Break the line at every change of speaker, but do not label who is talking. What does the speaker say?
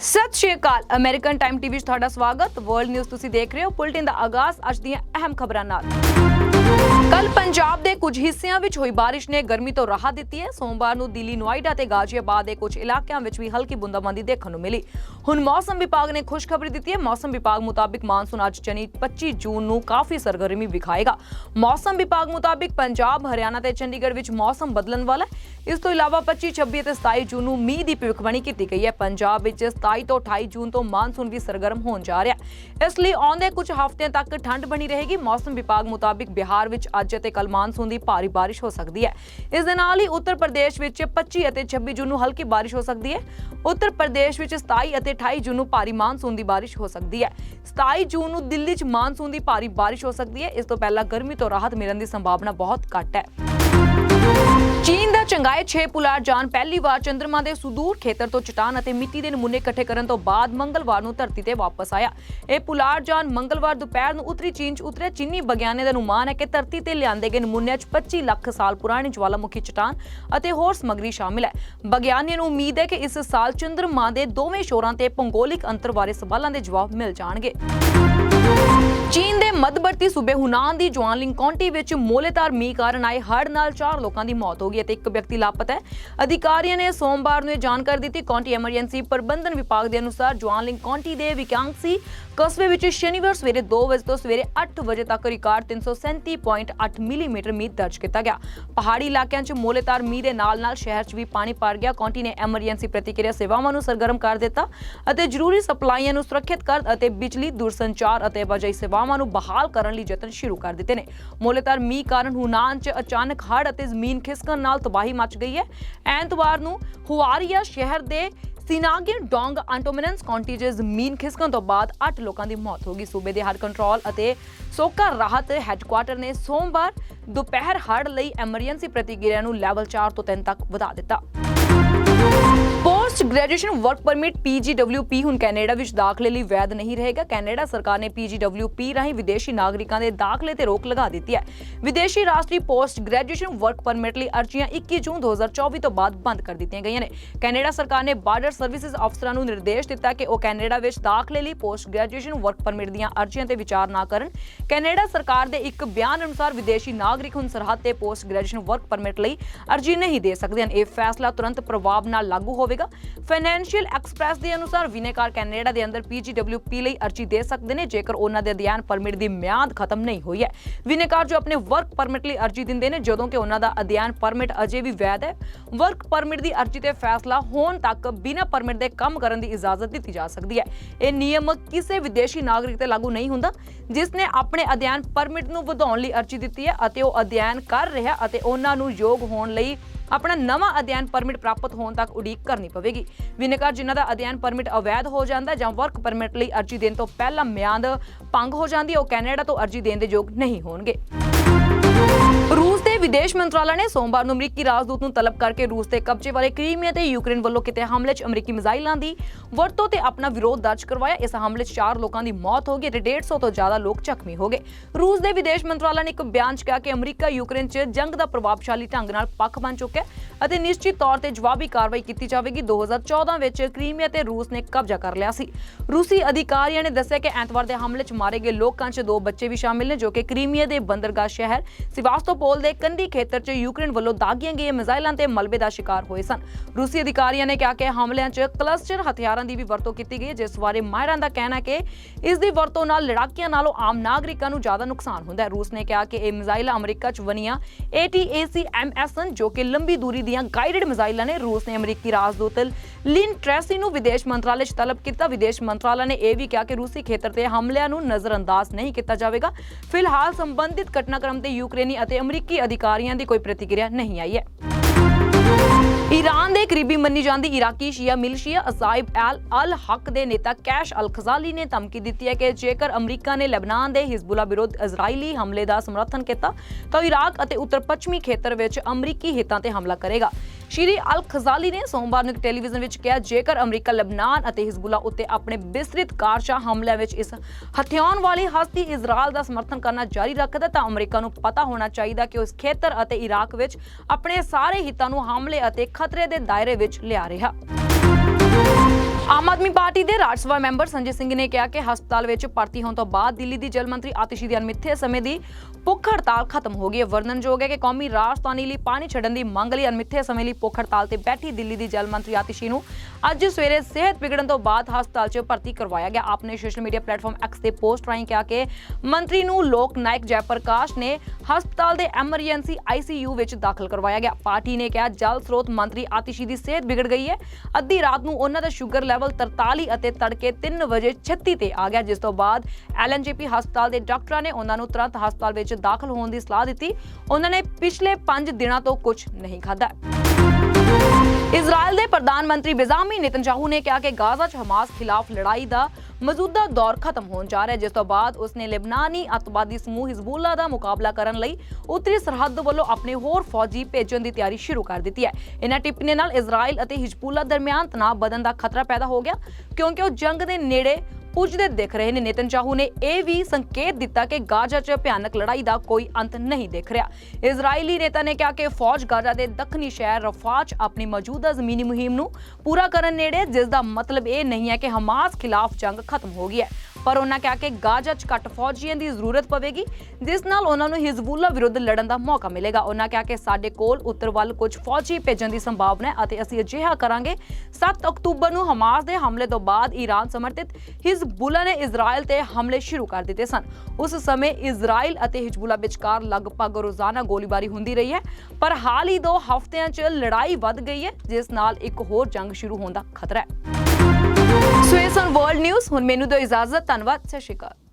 ਸਤਿ ਸ਼੍ਰੀ ਅਕਾਲ ਅਮਰੀਕਨ ਟਾਈਮ ਟੀਵੀ 'ਚ ਤੁਹਾਡਾ ਸਵਾਗਤ। ਵਰਲਡ ਨਿਊਜ਼ ਤੁਸੀਂ ਦੇਖ ਰਹੇ ਹੋ ਬੁਲਟਨ ਦਾ ਆਗਾਜ਼ ਅੱਜ ਦੀਆਂ ਅਹਿਮ ਖਬਰਾਂ ਨਾਲ। ਕੱਲ ਪੰਜਾਬ ਦੇ ਕੁਝ ਹਿੱਸਿਆਂ ਵਿੱਚ ਹੋਈ ਬਾਰਿਸ਼ ਨੇ ਗਰਮੀ ਤੋਂ ਰਾਹਤ ਦਿੱਤੀ ਹੈ। ਸੋਮਵਾਰ ਨੂੰ ਦਿੱਲੀ ਨੋਇਡਾ ਤੇ ਗਾਜ਼ੀਆਬਾਦ ਦੇ ਕੁਝ ਇਲਾਕਿਆਂ ਵਿੱਚ ਵੀ ਹਲਕੀ ਬੂੰਦਾਬਾਂਦੀ ਦੇਖਣ ਨੂੰ ਮਿਲੀ। ਹੁਣ ਮੌਸਮ ਵਿਭਾਗ ਨੇ ਖੁਸ਼ਖਬਰੀ ਦਿੱਤੀ ਹੈ। ਮੌਸਮ ਵਿਭਾਗ ਮੁਤਾਬਿਕ ਮਾਨਸੂਨ ਅੱਜ ਚਨੀ 25 ਜੂਨ ਨੂੰ ਕਾਫੀ ਸਰਗਰਮੀ ਵਿਖਾਏਗਾ। ਮੌਸਮ ਵਿਭਾਗ ਮੁਤਾਬਿਕ ਪੰਜਾਬ, ਹਰਿਆਣਾ ਤੇ ਚੰਡੀਗੜ੍ਹ ਵਿੱਚ ਮੌਸਮ ਬਦਲਣ ਵਾਲਾ ਹੈ। ਇਸ ਤੋਂ ਇਲਾਵਾ 25 26 ਅਤੇ 27 ਜੂਨ ਨੂੰ ਮੀਂਹ ਦੀ ਭਵਿੱਖਬਾਣੀ ਕੀਤੀ ਗਈ ਹੈ। ਪੰਜਾਬ ਵਿੱਚ 27 ਤੋਂ 28 ਜੂਨ ਤੋਂ ਮਾਨਸੂਨ ਵੀ ਸਰਗਰਮ ਹੋਣ ਜਾ ਰਿਹਾ ਹੈ। ਇਸ ਲਈ ਆਉਂਦੇ ਕੁਝ ਹਫ਼ਤਿਆਂ ਤੱਕ ਠੰਡ ਬਣੀ ਰਹੇਗੀ। ਮੌਸਮ ਵਿਭਾਗ ਮੁਤਾਬਿਕ ਬਿਹਾਰ ਵਿੱਚ ਅੱਜ ਅਤੇ ਕੱਲ ਮਾਨਸੂਨ ਦੀ ਭਾਰੀ ਬਾਰਿਸ਼ ਹੋ ਸਕਦੀ ਹੈ। ਇਸ ਦੇ ਨਾਲ ਹੀ ਉੱਤਰ ਪ੍ਰਦੇਸ਼ ਵਿੱਚ 25 ਅਤੇ 26 ਜੂਨ ਨੂੰ ਹਲਕੀ ਬਾਰਿਸ਼ ਹੋ ਸਕਦੀ ਹੈ। ਉੱਤਰ ਪ੍ਰਦੇਸ਼ ਵਿੱਚ 27 ਅਤੇ 28 ਜੂਨ ਨੂੰ ਭਾਰੀ ਮਾਨਸੂਨ ਦੀ ਬਾਰਿਸ਼ ਹੋ ਸਕਦੀ ਹੈ। 27 ਜੂਨ ਨੂੰ ਦਿੱਲੀ 'ਚ ਮਾਨਸੂਨ ਦੀ ਭਾਰੀ ਬਾਰਿਸ਼ ਹੋ ਸਕਦੀ ਹੈ। ਇਸ ਤੋਂ ਪਹਿਲਾਂ ਗਰਮੀ ਤੋਂ ਰਾਹਤ ਮਿਲਣ ਦੀ ਸੰਭਾਵਨਾ ਬਹੁਤ ਘੱਟ ਹੈ। ਚੀਨ ਦਾ ਚੰਗਾਈ 6 ਪੁਲਾਰ ਜਾਨ। ਪਹਿਲੀ ਵਾਰ ਚੰਦਰਮਾ ਦੇ ਸੁਦੂਰ ਖੇਤਰ ਤੋਂ ਚਟਾਨ ਅਤੇ ਮਿੱਟੀ ਦੇ ਨਮੂਨੇ ਇਕੱਠੇ ਕਰਨ ਤੋਂ ਬਾਅਦ ਮੰਗਲਵਾਰ ਨੂੰ ਧਰਤੀ ਤੇ ਵਾਪਸ ਆਇਆ। ਇਹ ਪੁਲਾੜ ਜਾਨ ਮੰਗਲਵਾਰ ਦੁਪਹਿਰ ਨੂੰ ਉੱਤਰੀ ਚੀਨ 'ਚ ਉਤਰਿਆ ਚੀਨੀ ਵਿਗਿਆਨੀਆਂ ਦਾ ਅਨੁਮਾਨ ਹੈ ਕਿ ਧਰਤੀ ਤੇ ਲਿਆਂਦੇ ਗਏ ਨਮੂਨਿਆਂ 'ਚ 25 ਲੱਖ ਸਾਲ ਪੁਰਾਣੀ ਜਵਾਲਾਮੁਖੀ ਚਟਾਨ ਅਤੇ ਹੋਰ ਸਮੱਗਰੀ ਸ਼ਾਮਿਲ ਹੈ। ਵਿਗਿਆਨੀਆਂ ਨੂੰ ਉਮੀਦ ਹੈ ਕਿ ਇਸ ਸਾਲ ਚੰਦਰਮਾ ਦੇ ਦੋਵੇਂ ਸ਼ੋਰਾਂ ਤੇ ਭੂਗੋਲਿਕ ਅੰਤਰ ਬਾਰੇ ਸਵਾਲਾਂ ਦੇ ਜਵਾਬ ਮਿਲ ਜਾਣਗੇ। ਚੀਨ ਦੇ ਮੱਧਵਰਤੀ ਸੂਬੇ ਹੁਨਾਨ ਦੀ ਜੁਆਨਲਿੰਗ ਕਾਉਂਟੀ ਵਿੱਚ ਮੋਲੇਦਾਰ ਮੀਂਹ ਕਾਰਨ ਆਏ ਹੜ੍ਹ ਨਾਲ 4 ਲੋਕਾਂ ਦੀ ਮੌਤ ਹੋ ਗਈ ਅਤੇ ਇੱਕ ਵਿਅਕਤੀ ਲਾਪਤਾ ਹੈ। ਅਧਿਕਾਰੀਆਂ ਨੇ ਸੋਮਵਾਰ ਨੂੰ ਇਹ ਜਾਣਕਾਰੀ ਦਿੱਤੀ। ਕਾਉਂਟੀ ਐਮਰਜੈਂਸੀ ਪ੍ਰਬੰਧਨ ਵਿਭਾਗ ਦੇ ਅਨੁਸਾਰ ਜੁਆਨਲਿੰਗ ਕਾਉਂਟੀ ਦੇ ਵਿਕਾਂਸੀ ਕਸਬੇ ਵਿੱਚ ਸ਼ਨੀਵਾਰ ਸਵੇਰੇ 2 ਵਜੇ ਤੋਂ ਸਵੇਰੇ 8 ਵਜੇ ਤੱਕ ਰਿਕਾਰਡ 337.8 ਮਿਲੀਮੀਟਰ ਮੀਂਹ ਦਰਜ ਕੀਤਾ ਗਿਆ। ਪਹਾੜੀ ਇਲਾਕਿਆਂ 'ਚ ਮੋਲੇਦਾਰ ਮੀਂਹ ਦੇ ਨਾਲ-ਨਾਲ ਸ਼ਹਿਰ 'ਚ ਵੀ ਪਾਣੀ ਪਾਰ ਗਿਆ। ਕਾਉਂਟੀ ਨੇ ਐਮਰਜੈਂਸੀ ਪ੍ਰਤੀਕਿਰਿਆ ਸੇਵਾਵਾਂ ਨੂੰ ਸਰਗਰਮ ਕਰ ਦਿੱਤਾ ਅਤੇ ਜ਼ਰੂਰੀ ਸਪਲਾਈਆਂ ਨੂੰ ਸੁਰੱਖਿਅਤ ਕਰ ਅਤੇ ਬਿਜਲੀ, ਦੂਰਸੰਚਾਰ ਅਤੇ ਆਵਾਜਾਈ ਸੇਵਾਵਾਂ ਨੂੰ ਬਹਾਲ ਕਰਨ ਲਈ ਯਤਨ ਸ਼ੁਰੂ ਕਰ ਦਿੱਤੇ ਨੇ। ਮੋਲੇਤਾਰ ਮੀਂਹ ਕਾਰਨ ਹੁਨਾਨ 'ਚ ਅਚਾਨਕ ਹੜ੍ਹ ਅਤੇ ਜ਼ਮੀਨ ਖਿਸਕਣ ਨਾਲ ਤਬਾਹੀ ਮਚ ਗਈ ਹੈ। ਐਤਵਾਰ ਨੂੰ ਹੁਆਰੀਆ ਸ਼ਹਿਰ ਦੇ ਸਿਨਾਗਿਨ ਡੋਂਗ ਆਂਟੋਮਿਨੈਂਸ ਕਾਉਂਟੀ 'ਚ ਜ਼ਮੀਨ ਖਿਸਕਣ ਤੋਂ ਬਾਅਦ 8 ਲੋਕਾਂ ਦੀ ਮੌਤ ਹੋ ਗਈ। ਸੂਬੇ ਦੇ ਹੜ ਕੰਟਰੋਲ ਅਤੇ ਸੋਕਾ ਰਾਹਤ ਹੈੱਡਕੁਆਟਰ ਨੇ ਸੋਮਵਾਰ ਦੁਪਹਿਰ ਹੜ ਲਈ ਐਮਰਜੈਂਸੀ ਪ੍ਰਤੀਕਿਰਿਆ ਨੂੰ ਲੈਵਲ 4 ਤੋਂ 3 ਤੱਕ ਵਧਾ ਦਿੱਤਾ। Post graduation work permit PGWP ਹੁਣ ਕੈਨੇਡਾ ਵਿੱਚ ਦਾਖਲੇ ਲਈ ਵੈਧ ਨਹੀਂ ਰਹੇਗਾ। ਕੈਨੇਡਾ ਸਰਕਾਰ ਨੇ PGWP ਰਾਹੀਂ ਵਿਦੇਸ਼ੀ ਨਾਗਰਿਕਾਂ ਦੇ ਦਾਖਲੇ ਤੇ ਰੋਕ ਲਗਾ ਦਿੱਤੀ ਹੈ। ਵਿਦੇਸ਼ੀ ਰਾਸ਼ਟਰੀ ਪੋਸਟ ਗ੍ਰੈਜੂਏਸ਼ਨ ਵਰਕ ਪਰਮਿਟ ਲਈ ਅਰਜ਼ੀਆਂ 21 ਜੂਨ 2024 ਤੋਂ ਬਾਅਦ ਬੰਦ ਕਰ ਦਿੱਤੀਆਂ ਗਈਆਂ ਨੇ। ਕੈਨੇਡਾ ਸਰਕਾਰ ਨੇ ਬਾਰਡਰ ਸਰਵਿਸਿਜ਼ ਅਫਸਰਾਂ ਨੂੰ ਨਿਰਦੇਸ਼ ਦਿੱਤਾ ਕਿ ਉਹ ਕੈਨੇਡਾ ਵਿੱਚ ਦਾਖਲੇ ਲਈ ਪੋਸਟ ਗ੍ਰੈਜੂਏਸ਼ਨ ਵਰਕ ਪਰਮਿਟ ਦੀਆਂ ਅਰਜ਼ੀਆਂ ਤੇ ਵਿਚਾਰ ਨਾ ਕਰਨ। ਕੈਨੇਡਾ ਸਰਕਾਰ ਦੇ ਇੱਕ ਬਿਆਨ ਅਨੁਸਾਰ ਵਿਦੇਸ਼ੀ ਨਾਗਰਿਕ ਹੁਣ ਸਰਹੱਦ ਤੇ ਪੋਸਟ ਗ੍ਰੈਜੂਏਸ਼ਨ ਵਰਕ ਪਰਮਿਟ ਲਈ ਅਰਜ਼ੀ ਨਹੀਂ ਦੇ ਸਕਦੇ ਹਨ। ਇਹ ਫੈਸਲਾ ਤੁਰੰਤ ਪ੍ਰਭਾਵ ਨਾਲ ਲਾਗੂ ਹੋਵੇਗਾ। ਫਾਈਨੈਂਸ਼ੀਅਲ ਐਕਸਪ੍ਰੈਸ ਦੇ ਅਨੁਸਾਰ ਵਿਨੇਕਾਰ ਕੈਨੇਡਾ ਦੇ ਅੰਦਰ PGWP ਲਈ ਅਰਜ਼ੀ ਦੇ ਸਕਦੇ ਨੇ, ਜੇਕਰ ਉਹਨਾਂ ਦੇ ਅਧਿਐਨ ਪਰਮਿਟ ਦੀ ਮਿਆਦ ਖਤਮ ਨਹੀਂ ਹੋਈ ਹੈ। ਵਿਨੇਕਾਰ ਜੋ ਆਪਣੇ ਵਰਕ ਪਰਮਿਟ ਲਈ ਅਰਜ਼ੀ ਦਿੰਦੇ ਨੇ, ਜਦੋਂ ਕਿ ਉਹਨਾਂ ਦਾ ਅਧਿਐਨ ਪਰਮਿਟ ਅਜੇ ਵੀ ਵੈਧ ਹੈ ਵਰਕ ਪਰਮਿਟ ਦੀ ਅਰਜ਼ੀ ਤੇ ਫੈਸਲਾ ਹੋਣ ਤੱਕ ਬਿਨਾਂ ਪਰਮਿਟ ਦੇ ਕੰਮ ਕਰਨ ਦੀ ਇਜਾਜ਼ਤ ਦਿੱਤੀ ਜਾ ਸਕਦੀ ਹੈ। ਇਹ ਨਿਯਮ ਕਿਸੇ ਵਿਦੇਸ਼ੀ ਨਾਗਰਿਕ ਤੇ ਲਾਗੂ ਨਹੀਂ ਹੁੰਦਾ, ਜਿਸ ਨੇ ਆਪਣੇ ਅਧਿਐਨ ਪਰਮਿਟ ਨੂੰ ਵਧਾਉਣ ਲਈ ਅਰਜ਼ੀ ਦਿੱਤੀ ਹੈ ਅਤੇ ਉਹ ਅਧਿਐਨ ਕਰ ਰਿਹਾ ਅਤੇ ਉਹਨਾਂ ਨੂੰ ਯੋਗ ਹੋਣ ਲਈ ਆਪਣਾ ਨਵਾਂ ਅਧਿਐਨ ਪਰਮਿਟ ਪ੍ਰਾਪਤ ਹੋਣ ਤੱਕ ਉਡੀਕ ਕਰਨੀ ਪਵੇਗੀ। ਵਿਨੇਕਾਰ ਜਿਨ੍ਹਾਂ ਦਾ ਅਧਿਐਨ ਪਰਮਿਟ ਅਵੈਧ ਹੋ ਜਾਂਦਾ, ਜਾਂ ਵਰਕ ਪਰਮਿਟ ਲਈ ਅਰਜ਼ੀ ਦੇਣ ਤੋਂ ਪਹਿਲਾਂ ਮਿਆਦ ਭੰਗ ਹੋ ਜਾਂਦੀ, ਉਹ ਕੈਨੇਡਾ ਤੋਂ ਅਰਜ਼ੀ ਦੇਣ ਦੇ ਯੋਗ ਨਹੀਂ ਹੋਣਗੇ। ਵਿਦੇਸ਼ ਮੰਤਰਾਲਾ ਨੇ ਸੋਮਵਾਰ ਨੂੰ ਅਮਰੀਕੀ ਰਾਜਦੂਤ ਨੂੰ ਤਲਬ ਕਰਕੇ ਰੂਸ ਦੇ ਕਬਜ਼ੇ ਵਾਲੇ ਕ੍ਰੀਮੀਆ ਤੇ ਯੂਕਰੇਨ ਵੱਲੋਂ ਕਿਤੇ ਹਮਲੇ 'ਚ ਅਮਰੀਕੀ ਮਿਜ਼ਾਈਲਾਂ ਦੀ ਵਰਤੋਂ ਤੇ ਆਪਣਾ ਵਿਰੋਧ ਦਰਜ ਕਰਵਾਇਆ। ਇਸ ਹਮਲੇ 'ਚ 4 ਲੋਕਾਂ ਦੀ ਮੌਤ ਹੋ ਗਈ ਤੇ 150 ਤੋਂ ਜ਼ਿਆਦਾ ਲੋਕ ਜ਼ਖਮੀ ਹੋ ਗਏ। ਰੂਸ ਦੇ ਵਿਦੇਸ਼ ਮੰਤਰਾਲਾ ਨੇ ਇੱਕ ਬਿਆਨ 'ਚ ਕਿਹਾ ਕਿ ਅਮਰੀਕਾ ਯੂਕਰੇਨ 'ਚ ਜੰਗ ਦਾ ਪ੍ਰਭਾਵਸ਼ਾਲੀ ਢੰਗ ਨਾਲ ਪੱਖ ਬਣ ਚੁੱਕਾ ਹੈ ਅਤੇ ਨਿਸ਼ਚਿਤ ਤੌਰ ਤੇ ਜਵਾਬੀ ਕਾਰਵਾਈ ਕੀਤੀ ਜਾਵੇਗੀ। 2014 ਵਿੱਚ ਕ੍ਰੀਮੀਆ ਤੇ ਰੂਸ ਨੇ ਕਬਜ਼ਾ ਕਰ ਲਿਆ ਸੀ। ਰੂਸੀ ਅਧਿਕਾਰੀਆਂ ਨੇ ਦੱਸਿਆ ਕਿ ਐਤਵਾਰ ਦੇ ਹਮਲੇ 'ਚ ਮਾਰੇ ਗਏ ਲੋਕਾਂ 'ਚ ਦੋ ਬੱਚੇ ਵੀ ਸ਼ਾਮਿਲ ਨੇ, ਜੋ ਕਿ ਕ੍ਰੀਮੀਆ ਦੇ ਬੰਦਰਗਾਹ ਸ਼ਹਿਰ ਸਿਵਾਸਤੋਪੋਲ ਦੇ ਕੰਢੀ ਖੇਤਰ 'ਚ ਯੂਕਰੇਨ ਵੱਲੋਂ ਦਾਗੀਆਂ ਗਈਆਂ ਮਿਜ਼ਾਈਲਾਂ ਤੇ ਮਲਬੇ ਦਾ ਸ਼ਿਕਾਰ ਹੋਏ ਸਨ। ਰੂਸੀ ਅਧਿਕਾਰੀਆਂ ਨੇ ਕਿਹਾ ਕਿ ਹਮਲਿਆਂ 'ਚ ਕਲਸਟਰ ਹਥਿਆਰਾਂ ਦੀ ਵੀ ਵਰਤੋਂ ਕੀਤੀ ਗਈ ਜਿਸ ਬਾਰੇ ਮਾਹਿਰਾਂ ਦਾ ਕਹਿਣਾ ਹੈ ਕਿ ਇਸ ਦੀ ਵਰਤੋਂ ਨਾਲ ਲੜਾਕਿਆਂ ਨਾਲੋਂ ਆਮ ਨਾਗਰਿਕਾਂ ਨੂੰ ਜ਼ਿਆਦਾ ਨੁਕਸਾਨ ਹੁੰਦਾ ਹੈ। ਰੂਸ ਨੇ ਕਿਹਾ ਕਿ ਇਹ ਮਿਜ਼ਾਈਲਾਂ ਅਮਰੀਕਾ 'ਚ ਬਣੀਆਂ ATACMS ਹਨ ਜੋ ਕਿ ਲੰਬੀ ਦੂਰੀ ਦੀਆਂ ਗਾਈਡਡ ਮਿਜ਼ਾਈਲਾਂ ਨੇ। ਰੂਸ ਨੇ ਅਮਰੀਕੀ ਰਾਜਦੂਤ ਲਿਨ ਟ੍ਰੈਸੀ ਨੂੰ ਵਿਦੇਸ਼ ਮੰਤਰਾਲੇ 'ਚ ਤਲਬ ਕੀਤਾ। ਵਿਦੇਸ਼ ਮੰਤਰਾਲਾ ਨੇ ਇਹ ਵੀ ਕਿਹਾ ਕਿ ਰੂਸੀ ਖੇਤਰ ਤੇ ਹਮਲਿਆਂ ਨੂੰ ਨਜ਼ਰਅੰਦਾਜ਼ ਨਹੀਂ ਕੀਤਾ ਜਾਵੇਗਾ। ਫਿਲਹਾਲ ਸੰਬੰਧਿਤ ਘਟਨਾਕ੍ਰਮ ਤੇ ਯੂਕਰੇਨੀ ਅਤੇ ਅਮਰੀਕੀ ਅਧਿਕਾਰੀਆਂ ਦੀ ਕੋਈ ਪ੍ਰਤੀਕਿਰਿਆ ਨਹੀਂ ਆਈ ਹੈ। ਈਰਾਨ ਦੇ ਕਰੀਬੀ ਮੰਨੀ ਜਾਂਦੀ ਇਰਾਕੀ ਸ਼ੀਆ ਮਿਲਸ਼ੀਆ ਅਸਾਇਬ ਐਲ ਅਲ ਹਕ ਦੇ ਨੇਤਾ ਕੈਸ਼ ਅਲ ਖਜ਼ਾਲੀ ਨੇ ਧਮਕੀ ਦਿੱਤੀ ਹੈ ਕਿ ਜੇਕਰ ਅਮਰੀਕਾ ਨੇ ਲੈਬਨਾਨ ਦੇ ਹਿਜ਼ਬੁੱਲਾ ਵਿਰੁੱਧ ਇਜ਼ਰਾਈਲੀ ਹਮਲੇ ਦਾ ਸਮਰਥਨ ਕੀਤਾ, ਤਾਂ ਇਰਾਕ ਅਤੇ ਉੱਤਰ ਪੱਛਮੀ ਖੇਤਰ ਵਿੱਚ ਅਮਰੀਕੀ ਹਿੱਤਾਂ ਤੇ ਹਮਲਾ ਕਰੇਗਾ। ਸ਼੍ਰੀ ਅਲ ਖਜ਼ਾਲੀ ਨੇ ਸੋਮਵਾਰ ਨੂੰ ਇੱਕ ਟੈਲੀਵਿਜ਼ਨ ਵਿੱਚ ਕਿਹਾ, ਜੇਕਰ ਅਮਰੀਕਾ ਲਬਨਾਨ ਅਤੇ ਹਿਜ਼ਬੁੱਲਾ ਉੱਤੇ ਆਪਣੇ ਵਿਸਤ੍ਰਿਤ ਕਾਰਸ਼ਾ ਹਮਲਿਆਂ ਵਿੱਚ ਇਸ ਹਥਿਆਉਣ ਵਾਲੀ ਹਸਤੀ ਇਜ਼ਰਾਈਲ ਦਾ ਸਮਰਥਨ ਕਰਨਾ ਜਾਰੀ ਰੱਖਦਾ ਤਾਂ ਅਮਰੀਕਾ ਨੂੰ ਪਤਾ ਹੋਣਾ ਚਾਹੀਦਾ ਕਿ ਉਸ ਖੇਤਰ ਅਤੇ ਇਰਾਕ ਵਿੱਚ ਆਪਣੇ ਸਾਰੇ ਹਿੱਤਾਂ ਨੂੰ ਹਮਲੇ ਅਤੇ ਖਤਰੇ ਦੇ ਦਾਇਰੇ ਵਿੱਚ ਲਿਆ ਰਿਹਾ। ਆਮ ਆਦਮੀ ਪਾਰਟੀ ਦੇ ਰਾਜ ਸਭਾ ਮੈਂਬਰ ਸੰਜੇ ਸਿੰਘ ਨੇ ਕਿਹਾ ਕਿ ਹਸਪਤਾਲ ਵਿੱਚ ਭਰਤੀ ਹੋਣ ਤੋਂ ਬਾਅਦ ਦਿੱਲੀ ਦੀ ਜਲ ਮੰਤਰੀ ਆਤਿਸ਼ੀ ਦੀ ਅਣਮਿੱਥੇ ਸਮੇਂ ਦੀ ਭੁੱਖ ਹੜਤਾਲ ਖਤਮ ਹੋ ਗਈ ਹੈ। ਵਰਣਨਯੋਗ ਹੈ ਕਿ ਕੌਮੀ ਰਾਜਧਾਨੀ ਲਈ ਪਾਣੀ ਛੱਡਣ ਦੀ ਮੰਗ ਲਈ ਅਣਮਿੱਥੇ ਸਮੇਂ ਲਈ ਭੁੱਖ ਹੜਤਾਲ ਤੇ ਬੈਠੀ ਦਿੱਲੀ ਦੀ ਜਲ ਮੰਤਰੀ ਆਤਿਸ਼ੀ ਨੂੰ ਅੱਜ ਸਵੇਰੇ ਸਿਹਤ ਵਿਗੜਨ ਤੋਂ ਬਾਅਦ ਹਸਪਤਾਲ 'ਚ ਭਰਤੀ ਕਰਵਾਇਆ ਗਿਆ। ਆਪਨੇ ਸੋਸ਼ਲ ਮੀਡੀਆ ਪਲੇਟਫਾਰਮ ਐਕਸ ਤੇ ਪੋਸਟ ਰਾਹੀਂ ਕਿਹਾ ਕਿ ਮੰਤਰੀ ਨੂੰ ਲੋਕ ਨਾਇਕ ਜੈਪ੍ਰਕਾਸ਼ ਨੇ ਹਸਪਤਾਲ ਦੇ ਐਮਰਜੈਂਸੀ ਆਈਸੀਯੂ ਵਿੱਚ ਦਾਖਲ ਕਰਵਾਇਆ ਗਿਆ। ਪਾਰਟੀ ਨੇ ਕਿਹਾ, ਜਲ ਸਰੋਤ ਮੰਤਰੀ ਆਤਿਸ਼ੀ ਦੀ ਸਿਹਤ ਵਿਗੜ ਗਈ ਹੈ। ਅੱਧੀ ਰਾਤ ਨੂੰ ਉਹਨਾਂ ਦਾ ਸ਼ੂਗਰ ਲੈਵਲ 43 ਅਤੇ ਤੜਕੇ 3 ਵਜੇ 36 ਤੇ ਆ ਗਿਆ। ਜਿਸ ਤੋਂ ਬਾਅਦ ਐਲਐਨਜੀਪੀ ਹਸਪਤਾਲ ਦੇ ਡਾਕਟਰਾਂ ਨੇ ਉਹਨਾਂ ਨੂੰ ਤੁਰੰਤ ਹਸਪਤਾਲ ਵਿੱਚ ਦਾਖਲ ਹੋਣ ਦੀ ਸਲਾਹ ਦਿੱਤੀ। ਉਹਨਾਂ ਨੇ ਪਿਛਲੇ 5 ਦਿਨਾਂ ਤੋਂ ਕੁਝ ਨਹੀਂ ਖਾਧਾ। ਇਜ਼ਰਾਈਲ ਦੇ ਪ੍ਰਧਾਨ ਮੰਤਰੀ ਬਿਜ਼ਾਮੀ ਨਿਤਨਯਾਹੂ ਨੇ ਕਿਹਾ ਕਿ ਗਾਜ਼ਾ 'ਚ ਹਮਾਸ ਖਿਲਾਫ ਲੜਾਈ ਦਾ ਮੌਜੂਦਾ ਦੌਰ ਖਤਮ ਹੋਣ ਜਾ ਰਿਹਾ ਜਿਸ ਤੋਂ ਬਾਅਦ ਉਸਨੇ ਲਿਬਨਾਨੀ ਅੱਤਵਾਦੀ ਸਮੂਹ ਹਿਜ਼ਬੁੱਲਾ ਦਾ ਮੁਕਾਬਲਾ ਕਰਨ ਲਈ ਉੱਤਰੀ ਸਰਹੱਦ ਵੱਲੋਂ ਆਪਣੇ ਹੋਰ ਫੌਜੀ ਭੇਜਣ ਦੀ ਤਿਆਰੀ ਸ਼ੁਰੂ ਕਰ ਦਿੱਤੀ ਹੈ। ਇਹਨਾਂ ਟਿੱਪਣੀਆਂ ਨਾਲ ਇਜ਼ਰਾਈਲ ਅਤੇ ਹਿਜ਼ਬੁੱਲਾ ਦਰਮਿਆਨ ਤਣਾਅ ਵਧਣ ਦਾ ਖਤਰਾ ਪੈਦਾ ਹੋ ਗਿਆ, ਕਿਉਂਕਿ ਉਹ ਜੰਗ ਦੇ ਨੇੜੇ ਪੁੱਜਦੇ ਦਿਖ ਰਹੇ ਨੇ। ਨੇਤਨਯਾਹੂ ਨੇ ਇਹ ਵੀ ਸੰਕੇਤ ਦਿੱਤਾ ਕਿ ਗਾਜ਼ਾ 'ਚ ਭਿਆਨਕ ਲੜਾਈ ਦਾ ਕੋਈ ਅੰਤ ਨਹੀਂ ਦਿਖ ਰਿਹਾ। ਇਜ਼ਰਾਈਲੀ ਨੇਤਾ ਨੇ ਕਿਹਾ ਕਿ ਫੌਜ ਗਾਜ਼ਾ ਦੇ ਦੱਖਣੀ ਸ਼ਹਿਰ ਰਫਾ 'ਚ ਆਪਣੀ ਮੌਜੂਦਾ ਜ਼ਮੀਨੀ ਮੁਹਿੰਮ ਨੂੰ ਪੂਰਾ ਕਰਨ ਨੇੜੇ, ਜਿਸ ਦਾ ਮਤਲਬ ਇਹ ਨਹੀਂ ਹੈ ਕਿ ਹਮਾਸ ਖਿਲਾਫ ਜੰਗ ਖਤਮ ਹੋ ਗਈ ਹੈ। ਪਰ ਉਹਨਾਂ ਕਿਹਾ ਕਿ ਗਾਜ਼ਾ 'ਚ ਘੱਟ ਫੌਜੀਆਂ ਦੀ ਜ਼ਰੂਰਤ ਪਵੇਗੀ, ਜਿਸ ਨਾਲ ਉਹਨਾਂ ਨੂੰ ਹਿਜ਼ਬੁੱਲਾ ਵਿਰੁੱਧ ਲੜਨ ਦਾ ਮੌਕਾ ਮਿਲੇਗਾ। ਉਹਨਾਂ ਕਿਹਾ ਕਿ ਸਾਡੇ ਕੋਲ ਉੱਤਰ ਵੱਲ ਕੁਝ ਫੌਜੀ ਭੇਜਣ ਦੀ ਸੰਭਾਵਨਾ ਹੈ ਅਤੇ ਅਸੀਂ ਅਜਿਹਾ ਕਰਾਂਗੇ। 7 ਅਕਤੂਬਰ ਨੂੰ ਹਮਾਸ ਦੇ ਹਮਲੇ ਤੋਂ ਬਾਅਦ ਈਰਾਨ ਸਮਰਥਿਤ ਹਿਜ਼ਬੁੱਲਾ ਨੇ ਇਜ਼ਰਾਈਲ ਤੇ ਹਮਲੇ ਸ਼ੁਰੂ ਕਰ ਦਿੱਤੇ ਸਨ। ਉਸ ਸਮੇਂ ਇਜ਼ਰਾਈਲ ਅਤੇ ਹਿਜ਼ਬੁੱਲਾ ਵਿਚਕਾਰ ਲਗਭਗ ਰੋਜ਼ਾਨਾ ਗੋਲੀਬਾਰੀ ਹੁੰਦੀ ਰਹੀ ਹੈ, ਪਰ ਹਾਲ ਹੀ ਦੋ ਹਫ਼ਤਿਆਂ 'ਚ ਲੜਾਈ ਵੱਧ ਗਈ ਹੈ, ਜਿਸ ਨਾਲ ਇੱਕ ਹੋਰ ਜੰਗ ਸ਼ੁਰੂ ਹੋਣ ਦਾ ਖਤਰਾ ਹੈ। ਸੋ ਇਹ ਸਨ ਵਰਲਡ ਨਿਊਜ਼ ਹੁਣ ਮੈਨੂੰ ਦਿਓ ਇਜਾਜ਼ਤ ਧੰਨਵਾਦ ਸਤਿ ਸ਼੍ਰੀ ਅਕਾਲ।